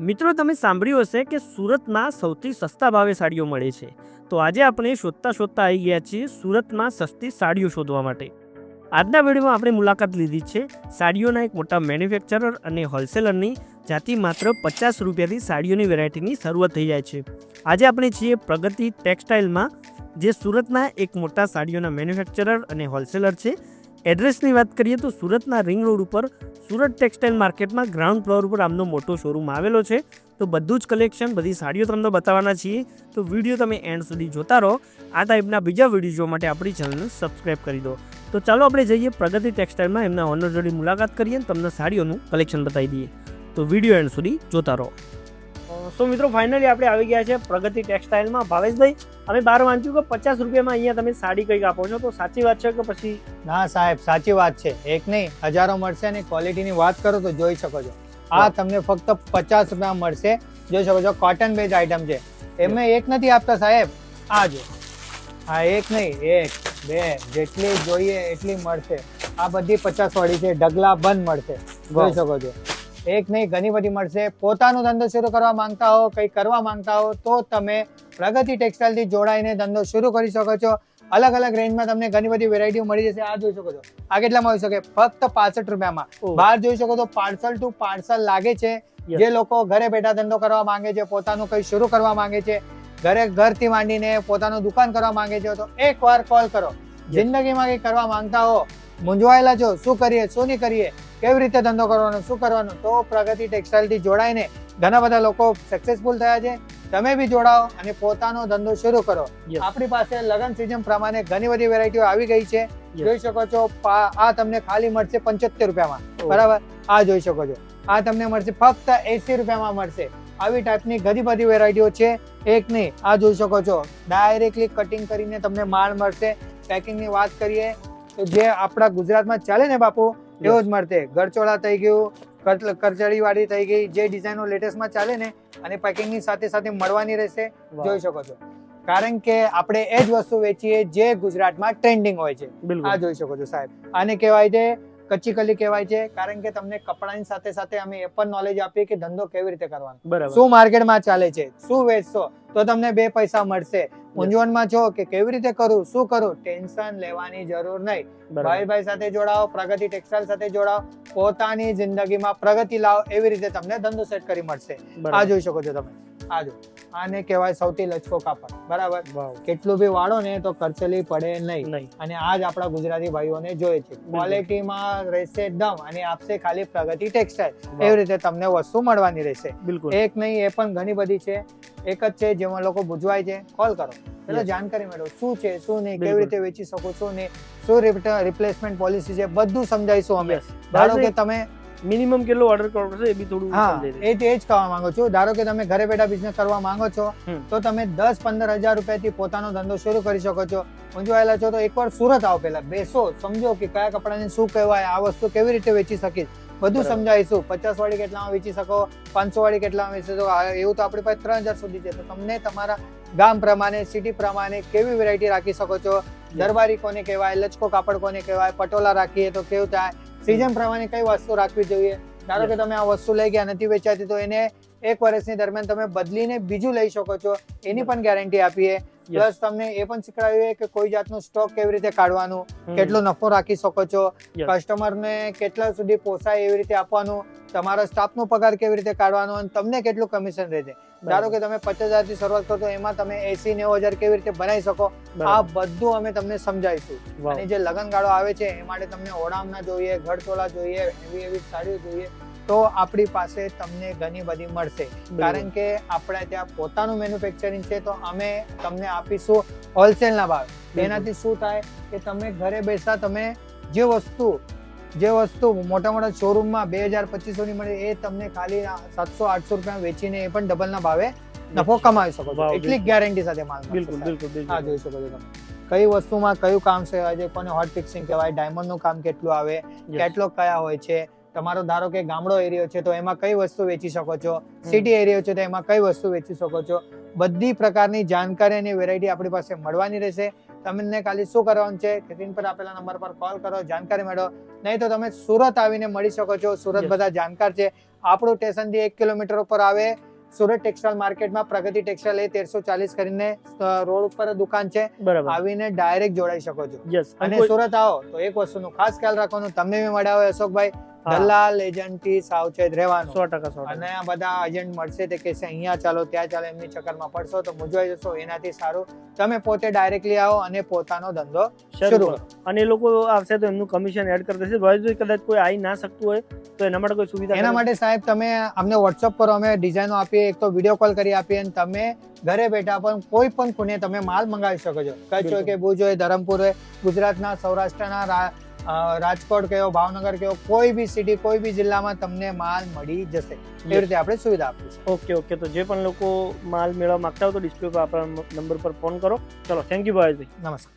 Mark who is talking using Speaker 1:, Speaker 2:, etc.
Speaker 1: મિત્રો, તમે સાંભળ્યું હશે કે સુરતમાં સૌથી સસ્તા ભાવે સાડીઓ મળે છે. તો આજે આપણે શોધતા શોધતા આવી ગયા છીએ સુરતમાં સસ્તી સાડીઓ શોધવા માટે. આજના વિડીયોમાં આપણે મુલાકાત લીધી છે સાડીઓના એક મોટા મેન્યુફેક્ચરર અને હોલસેલરની, જ્યાંથી માત્ર પચાસ રૂપિયાથી સાડીઓની વેરાયટીની શરૂઆત થઈ જાય છે. આજે આપણે છીએ પ્રગતિ ટેક્સટાઇલમાં, જે સુરતના એક મોટા સાડીઓના મેન્યુફેક્ચરર અને હોલસેલર છે. એડ્રેસની વાત કરીએ તો સુરતના રિંગ રોડ ઉપર, સુરત ટેક્સટાઇલ માર્કેટમાં ગ્રાઉન્ડ ફ્લોર ઉપર આમનો મોટો શોરૂમ આવેલો છે. તો બધું જ કલેક્શન બધી સાડીઓ તમને બતાવવાના છીએ. તો વીડિયો તમે એન્ડ સુધી જોતા રહો. આ ટાઈપના બીજા વીડિયો જોવા માટે આપણી ચેનલને સબસ્ક્રાઇબ કરી દો. તો ચાલો આપણે જઈએ પ્રગતિ ટેક્સટાઇલમાં એમના ઓનર જોડે મુલાકાત કરીએ અને તમને સાડીઓનું કલેક્શન બતાવી દઈએ. તો વીડિયો એન્ડ સુધી જોતા રહો. સો મિત્રો ફાઇનલી આપણે આવી ગયા છે પ્રગતિ ટેક્સટાઇલમાં. ભાવેશભાઈ અમે બહાર વાંચ્યું કે પચાસ રૂપિયામાં અહીંયા તમે સાડી કંઈક આપો છો. તો સાચી વાત છે કે પછી?
Speaker 2: ના સાહેબ સાચી વાત છે. એક નહીં હજારો મળશે અને ક્વોલિટીની વાત કરો તો જોઈ શકો છો. આ તમને ફક્ત પચાસ રૂપિયા મળશે. જોઈ શકો છો કોટન બેઝ આઈટમ છે. એમાં એક નથી આપતા સાહેબ. આ જો. હા એક નહીં એક બે જેટલી જોઈએ એટલી મળશે. આ બધી પચાસ વાળી છે ઢગલા બંધ મળશે. જોઈ શકો છો. એક નહીં ઘણી બધી મળશે. પોતાનો ધંધો શરૂ કરવા માંગતા હો કંઈ કરવા માંગતા હો તો તમે પ્રગતિ ટેક્સટાઇલથી જોડાઈને ધંધો શરૂ કરી શકો છો. અલગ અલગ રેન્જમાં તમને ઘણી બધી વેરાયટીઓ મળી જશે. આ જોઈ શકો છો. આ કેટલામાં હોઈ શકે? ફક્ત પાસઠ રૂપિયામાં. બહાર જોઈ શકો તો પાર્સલ ટુ પાર્સલ લાગે છે. જે લોકો ઘરે બેઠા ધંધો કરવા માંગે છે પોતાનું કંઈ શરૂ કરવા માંગે છે ઘરે ઘરથી માંડીને પોતાનું દુકાન કરવા માંગે છે તો એકવાર કોલ કરો. જિંદગીમાં કંઈ કરવા માંગતા હો મૂંઝવાયેલા છો શું કરીએ શું નહીં કરીએ? કેવી રીતે ધંધો કરવાનો શું કરવાનું? તો પ્રગતિ ટેક્સટાઇલથી જોડાઈને ઘણા બધા લોકો સક્સેસફુલ થયા છે. તમે બી જોડાઓ અને પોતાનો ધંધો શરૂ કરો. આપણી પાસે લગન સિઝન પ્રમાણે ઘણી બધી વેરાયટીઓ આવી ગઈ છે. જોઈ શકો છો આ તમને ખાલી મળશે પંચોતેર રૂપિયામાં. બરાબર? આ જોઈ શકો છો. આ તમને મળશે ફક્ત એસી રૂપિયામાં મળશે. આવી ટાઈપની ઘણી બધી વેરાયટીઓ છે. એક નહીં આ જોઈ શકો છો. ડાયરેક્ટલી કટિંગ કરીને તમને માલ મળશે. પેકિંગની વાત કરીએ તો જે આપણા ગુજરાતમાં ચાલે ને બાપુ એવો જ મળશે ગરચોળા થઈ ગયું કરચડી વાળી થઈ ગઈ જે ડિઝાઇનો લેટેસ્ટમાં ચાલે ને અને પેકિંગની સાથે સાથે મળવાની રહેશે. જોઈ શકો છો. કારણ કે આપણે એ જ વસ્તુ વેચીએ જે ગુજરાતમાં ટ્રેન્ડિંગ હોય છે. આ જોઈ શકો છો સાહેબ. આને કહેવાય છે કચ્ચી કલી કહેવાય છે. કારણ કે તમને કપડાની સાથે સાથે અમે એ પણ નોલેજ આપીએ કે ધંધો કેવી રીતે કરવાનો.
Speaker 1: બરાબર.
Speaker 2: શું માર્કેટમાં ચાલે છે? શું વેચશો? તો તમને બે પૈસા મળશે. મૂંઝવણમાં છો કે કેવી રીતે કરું? શું કરું? ટેન્શન લેવાની જરૂર નહીં.
Speaker 1: ભાઈભાઈ
Speaker 2: ભાઈ ભાઈ સાથે જોડાઓ પ્રગતિ ટેક્સટાઇલ સાથે જોડાઓ. પોતાની જિંદગીમાં પ્રગતિ લાવો. એવી રીતે તમને ધંધો સેટ કરી મળશે. આ જોઈ શકો છો તમે. આ જો આને કહેવાય સૌથી લચકો કાપડ. બરાબર? કેટલું બી વાળો ને તો કરચલી પડે નહીં. અને આજ આપણા ગુજરાતી ભાઈઓને જોઈએ છે. ક્વોલિટીમાં રહેશે દમ અને આપશે ખાલી પ્રગતિ ટેક્સટાઇલ એવી રીતે તમને વસ્તુ મળવાની રહેશે.
Speaker 1: બિલકુલ.
Speaker 2: એક નહીં એ પણ ઘણી બધી છે. એક જ છે જેમાં લોકો બુજવાય છે. કોલ કરો.
Speaker 1: એટલે
Speaker 2: જાણકારી મેળવો. શું છે શું નહીં કેવી રીતે વેચી શકો છો નહીં શું રિપ્લેસમેન્ટ પોલિસી છે? બધું સમજાવીશું અમે. ધારો કે તમે
Speaker 1: મિનિમમ કેટલો ઓર્ડર કરવો પડશે એ બી થોડું
Speaker 2: હા એ જ એ જ કહેવા માંગો છું. ધારો કે તમે ઘરે બેઠા બિઝનેસ કરવા માંગો છો તો તમે દસ પંદર હજાર રૂપિયાથી પોતાનો ધંધો શરૂ કરી શકો છો. મૂંઝવાયેલા છો તો એકવાર સુરત આવો પહેલા. બેસો સમજો કે કયા કપડાને શું કહેવાય આ વસ્તુ કેવી રીતે વેચી શકીશ. બધું સમજાવીશું. પચાસ વાળી કેટલામાં વેચી શકો પાંચસો વાળી કેટલામાં વેચી શકો. એવું તો આપણી પાસે ત્રણ હજાર સુધી છે. તો તમને તમારા ગામ પ્રમાણે સિટી પ્રમાણે કેવી વેરાયટી રાખી શકો છો? દરબારી કોને કહેવાય લચકો કાપડ કોને કહેવાય પટોલા રાખીએ તો કેવું થાય? સિઝન પ્રમાણે કઈ વસ્તુ રાખવી જોઈએ? ધારો કે તમે આ વસ્તુ લઈ ગયા નથી વેચાતી તો એને એક વર્ષની દરમિયાન તમે બદલીને બીજું લઈ શકો છો. એની પણ ગેરંટી આપીએ. પ્લસ તમને એ પણ શીખવાડ્યું કે કોઈ જાતનું સ્ટોક કેવી રીતે કાઢવાનું કેટલો નફો રાખી શકો છો. કસ્ટમરને કેટલા સુધી પોસાય એવી રીતે આપવાનું તમારા સ્ટાફનો પગાર કેવી રીતે કાઢવાનો અને તમને કેટલું કમિશન રહેશે. ધારો કે તમે પચાસ હજારથી શરૂઆત કરો તો એમાં તમે એસી નેવું હજાર કેવી રીતે બનાવી શકો આ બધું અમે તમને સમજાવીશું. અને જે લગનગાળો આવે છે એ માટે તમને ઓડામના જોઈએ ઘડતોલા જોઈએ એવી એવી સાડીઓ જોઈએ. તો આપણી પાસે તમને ઘણી બધી મળશે. કારણ કે આપણે ત્યાં પોતાનું મેન્યુફેક્ચરિંગ છે તો અમે તમને આપીશું હોલસેલના ભાવે. એનાથી શું થાય કે તમે ઘરે બેસા તમે જે વસ્તુ જે વસ્તુ મોટા મોટા શોરૂમમાં બે હજાર પચીસો ની મળે એ તમને ખાલી સાતસો આઠસો રૂપિયા વેચીને એ પણ ડબલના ભાવે નફો કમાવી શકો છો. એટલી ગેરંટી સાથે માલ
Speaker 1: બિલકુલ બિલકુલ
Speaker 2: હા જોઈ શકો છો તમે. કઈ વસ્તુમાં કયું કામ છે કોને હોટ ફિક્સિંગ કહેવાય ડાયમંડનું કામ કેટલું આવે કેટલો કયા હોય છે તમારો ધારો કે ગામડો એરિયો છે તો એમાં કઈ વસ્તુ વેચી શકો છો? સિટી એરિયો છે તો એમાં કઈ વસ્તુ વેચી શકો છો? બધી પ્રકારની જાણકારી અને વેરાયટી આપણી પાસે મળવાની રહેશે. તમને ખાલી શું કરવાનું છે? સ્ક્રીન પર આપેલા નંબર પર કોલ કરો જાણકારી મેળવો. નહીં તો તમે સુરત આવીને મળી શકો છો. સુરત બધા જાણકાર છે. આપણું સ્ટેશનથી એક કિલોમીટર ઉપર આવે. સુરત ટેક્સટાઇલ માર્કેટમાં પ્રગતિ ટેક્સટાઇલ એ તેરસો ચાલીસ કરીને રોડ ઉપર દુકાન છે. આવીને ડાયરેક્ટ જોડાઈ શકો છો. અને સુરત આવો તો એક વસ્તુનું ખાસ ખ્યાલ રાખવાનું. તમને બી મળ્યા હોય અશોકભાઈ. દલાલ એજન્ટથી સાવચેત રહેવાનું.
Speaker 1: સો ટકા સો
Speaker 2: અને આ બધા એજન્ટ મળશે તે કહેશે અહીંયા ચાલો ત્યાં ચાલો એમની ચક્કરમાં પડશો તો મૂંઝવાઈ જશો એનાથી સારું. તમે પોતે ડાયરેક્ટલી આવો અને પોતાનો ધંધો
Speaker 1: શરૂ. અને એ લોકો આવશે તો એમનું કમિશન એડ કરી દેશે. ભાઈ કદાચ કોઈ આવી ના શકતું હોય તો એના માટે કોઈ સુવિધા
Speaker 2: એના માટે સાહેબ તમે અમને વોટ્સઅપ પર અમે ડિઝાઇનો આપીએ એક તો વીડિયો કોલ કરી આપીએ અને તમે ઘરે બેઠા પણ કોઈ પણ ખૂણે તમે માલ મંગાવી શકો છો. કચ્છ હોય કે ભુજ હોય ધરમપુર હોય ગુજરાતના સૌરાષ્ટ્રના રાજકોટ કયો ભાવનગર કયો કોઈ બી સિટી કોઈ બી જિલ્લામાં તમને માલ મળી જશે. એવી રીતે આપણે સુવિધા આપીશું
Speaker 1: ઓકે ઓકે તો જે પણ લોકો માલ મેળવવા માંગતા હોય તો ડિસ્પ્લે પર આપણા નંબર પર ફોન કરો. ચલો થેન્ક યુ ભાવેશભાઈ
Speaker 2: નમસ્કાર.